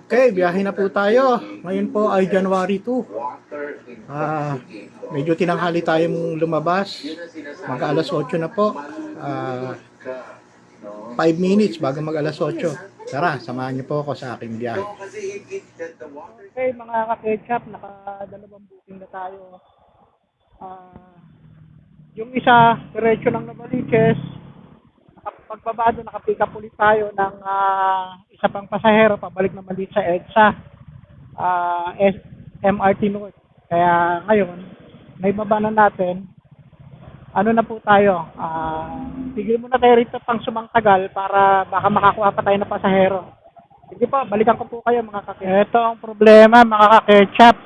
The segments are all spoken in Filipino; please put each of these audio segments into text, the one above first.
Okay, biyahe na po tayo. Ngayon po ay January 2. water Ah, medyo tinanghali tayong lumabas. Mag alas 8 na po. Ah, 5 minutes bago mag alas 8. Tara, samahan niyo po ako sa aking biyahe. Okay, mga ka-ketchup, nakadalawang booking na tayo. Ah, yung isa, diretso ng Novaliches. Pagbaba doon, nakapick up ulit tayo ng ah, isa pang pasahero, pabalik naman dito sa EDSA. Ah, S- MRT North. Kaya ngayon, naibaba na natin. Ano na po tayo? Ah, tigil muna tayo rito pang sumangtagal para baka makakuha pa tayo ng pasahero. Sige po, balikan ko po kayo mga kaketchup. Ito ang problema mga kaketchup.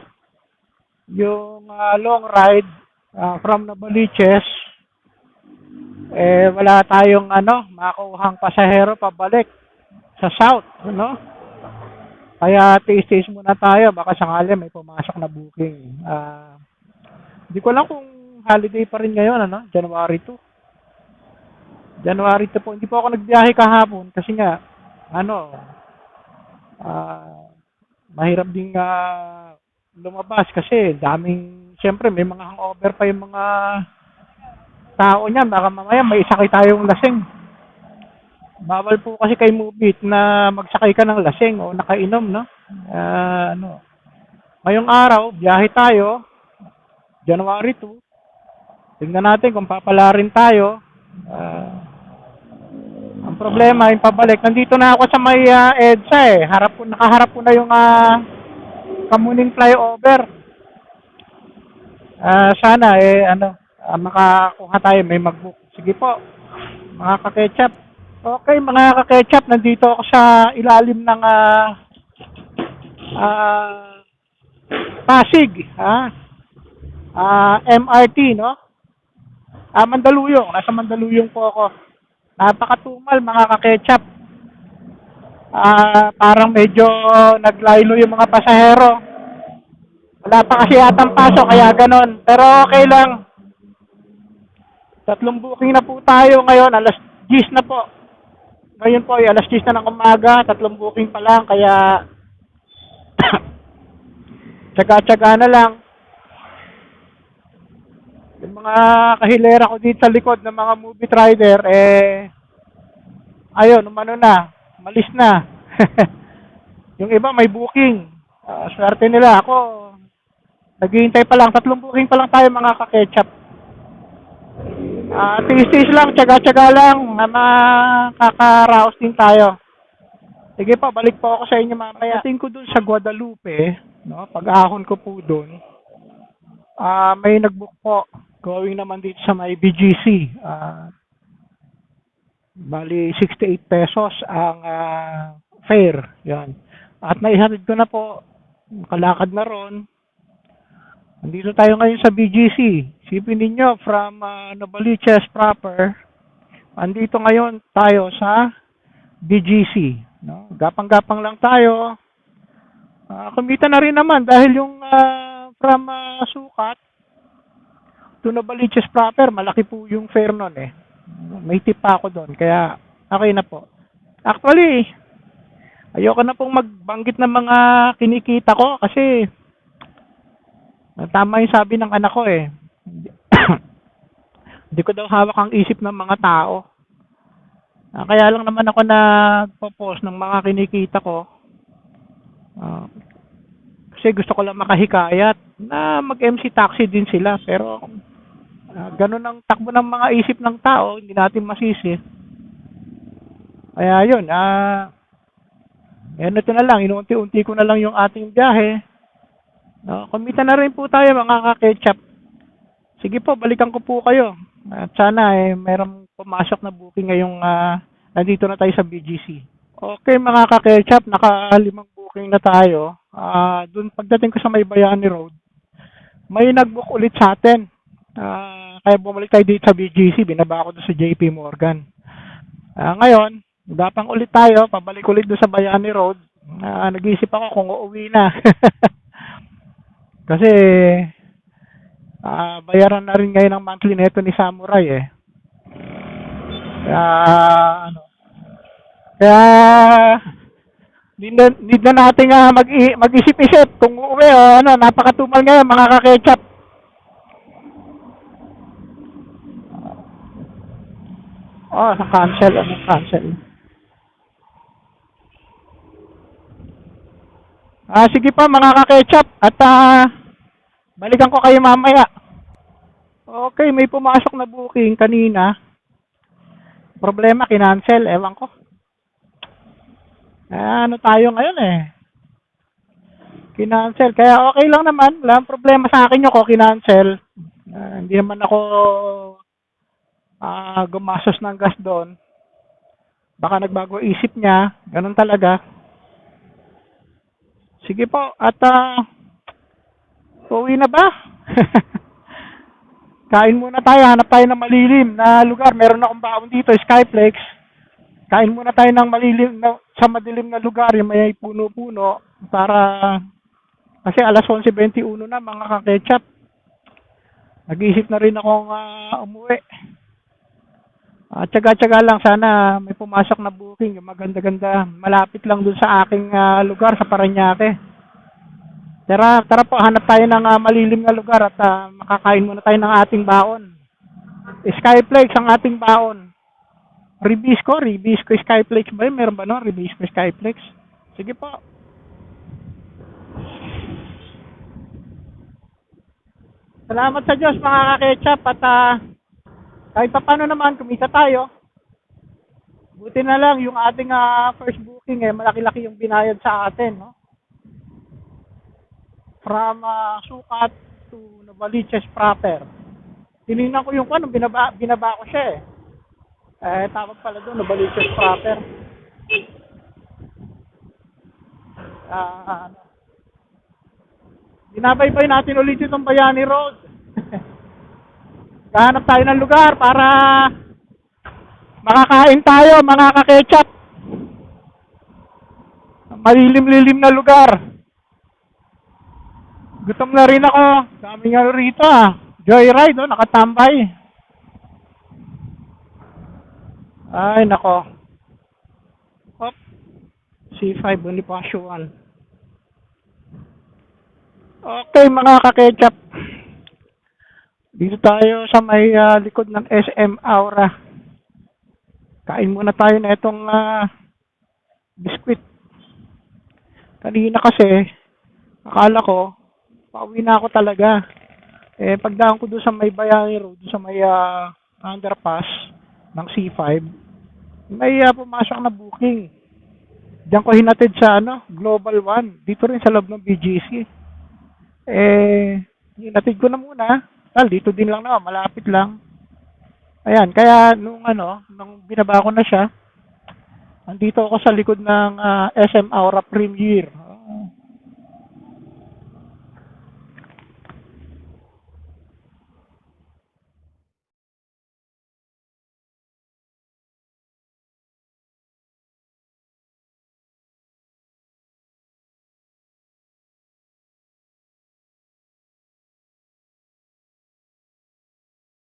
Yung ah, long ride ah, from Nabaliches, eh wala tayong ano, makuhang pasahero pabalik sa south, ano? Kaya tiis-tiis muna tayo, baka sakali may pumasok na booking. Ah, Hindi ko alam kung holiday pa rin ngayon, ano? January 2. January 2 po. Hindi po ako nagbiyahe kahapon kasi nga, ano, ah mahirap din nga lumabas kasi daming siyempre may mga hangover pa yung mga tao niyan baka mamaya may sakay tayong lasing. Bawal po kasi kay Mubit na magsakay ka ng lasing o nakainom no? Ah, ano? Ngayong araw biyahe tayo. January 2 tingnan natin kung papalarin tayo. Ah, ang problema, yung pabalik, nandito na ako sa may ah, EDSA eh. Harap po, nakaharap po na yung ah, Kamuning flyover. Ah, sana eh, ano, ah, makakuha tayo, may mag-book. Sige po, mga kaketchup. Okay, mga kaketchup, nandito ako sa ilalim ng ah, ah, Pasig, ha? Ah, MRT, no? Ah, Mandaluyong, nasa Mandaluyong po ako. Napakatumal mga kaketchup. Ah, parang medyo naglaylo yung mga pasahero. Wala pa kasi yatang pasok kaya ganon. Pero okay lang. Tatlong booking na po tayo ngayon. Alas 10 na po. Ngayon po ay alas 10 na ng umaga. Tatlong booking pa lang. Kaya tsaga-tsaga na lang. Yung mga kahilera ko dito sa likod ng mga movie rider, eh, ayun, umano na, malis na. yung iba may booking. Ah, swerte nila. Ako, naghihintay pa lang. Tatlong booking pa lang tayo mga kaketchup. Ah, tiis-tiis lang, tsaga-tsaga lang, na makakaraos din tayo. Sige po, balik po ako sa inyo mamaya. Tingin ko dun sa Guadalupe, no, pag-ahon ko po dun, Ah, may nagbook po going naman dito sa may BGC. Ah, bali 68 pesos ang ah, fare. 'Yan. At naihatid ko na po. Kalakad na ron. Nandito tayo ngayon sa BGC. Sipin ninyo from uh, Novaliches proper. Andito ngayon tayo sa BGC. No? Gapang-gapang lang tayo. Ah, kumita na rin naman dahil yung ah, from ah, Sukat to Novaliches proper, malaki po yung fare nun eh. May tip pa ako doon, kaya okay na po. Actually, ayoko na pong magbanggit ng mga kinikita ko kasi tama yung sabi ng anak ko eh. Hindi ko daw hawak ang isip ng mga tao. Ah, kaya lang naman ako na post ng mga kinikita ko. Ah, kasi gusto ko lang makahikayat na mag-MC taxi din sila pero ah, ganun ang takbo ng mga isip ng tao hindi natin masisi kaya yun ah yan ito na lang inuunti-unti ko na lang yung ating biyahe no, kumita na rin po tayo mga kaketchup sige po balikan ko po kayo at sana eh merong pumasok na booking ngayong ah, nandito na tayo sa BGC okay mga kaketchup nakalimang booking na tayo Ah, doon pagdating ko sa may Bayani Road, may nag-book ulit sa atin. Ah, kaya bumalik tayo dito sa BGC, binaba ko doon sa JP Morgan. Ah, ngayon, gapang ulit tayo, pabalik ulit doon sa Bayani Road. Ah, nag-iisip ako kung uuwi na. Kasi ah, bayaran na rin ngayon ang monthly neto ni Samurai eh. Kaya ano, kaya Need na, na natin ah, mag, mag-isip-isip kung uuwi o ano, napakatumal ngayon mga kaketchup. Oh, na-cancel, ano, cancel. Ah, sige pa mga kaketchup at ah, balikan ko kayo mamaya. Okay, may pumasok na booking kanina. Problema, kinancel, ewan ko. Ah, ano tayo ngayon eh. Kinancel. Kaya okay lang naman. Wala problema sa akin yung ko kinancel. Ah, hindi naman ako ah gumasos ng gas doon. Baka nagbago isip niya. Ganun talaga. Sige po. At ah, uwi na ba? Kain muna tayo. Hanap tayo ng malilim na lugar. Meron akong baon dito, Skyflex. Kain muna tayo ng malilim na, sa madilim na lugar, yung may puno-puno para kasi alas 11:21 na mga kaketchup. Nag-iisip na rin akong ah, umuwi. At tsaga-tsaga lang sana may pumasok na booking, yung maganda-ganda, malapit lang dun sa aking ah, lugar sa Paranaque. Tara, tara po, hanap tayo ng ah, malilim na lugar at ah, makakain muna tayo ng ating baon. Skyflex ang ating baon. Ribisco, Ribisco Skyflex ba yun? Meron ba no? Ribisco Skyflex? Sige po. Salamat sa Diyos mga kaketchup at ah, kahit pa paano naman kumita tayo. Buti na lang yung ating ah, first booking eh malaki-laki yung binayad sa atin, no? From ah, Sukat to Novaliches proper. Tinignan ko yung ano, binaba, binaba ko siya eh. Eh, tawag pala doon, Novaliches proper. Ah, ano. Binabaybay natin ulit itong Bayani Road. Kahanap tayo ng lugar para makakain tayo, mga kaketchup. Malilim-lilim na lugar. Gutom na rin ako. Dami nga rito ah. Joyride, oh, nakatambay. Ay, nako. Hop. C5, Bonifacio 1. Okay, mga kaketchup. Dito tayo sa may ah, likod ng SM Aura. Kain muna tayo na itong ah, biskwit. Kanina kasi, akala ko, pauwi na ako talaga. Eh, pagdaan ko doon sa may Bayani Road, sa may ah, underpass ng C5, may ah, pumasok na booking. Diyan ko hinatid sa ano, Global One, dito rin sa loob ng BGC. Eh, hinatid ko na muna. Tal, dito din lang naman, malapit lang. Ayan, kaya nung ano, nung binaba ko na siya, andito ako sa likod ng ah, SM Aura Premier.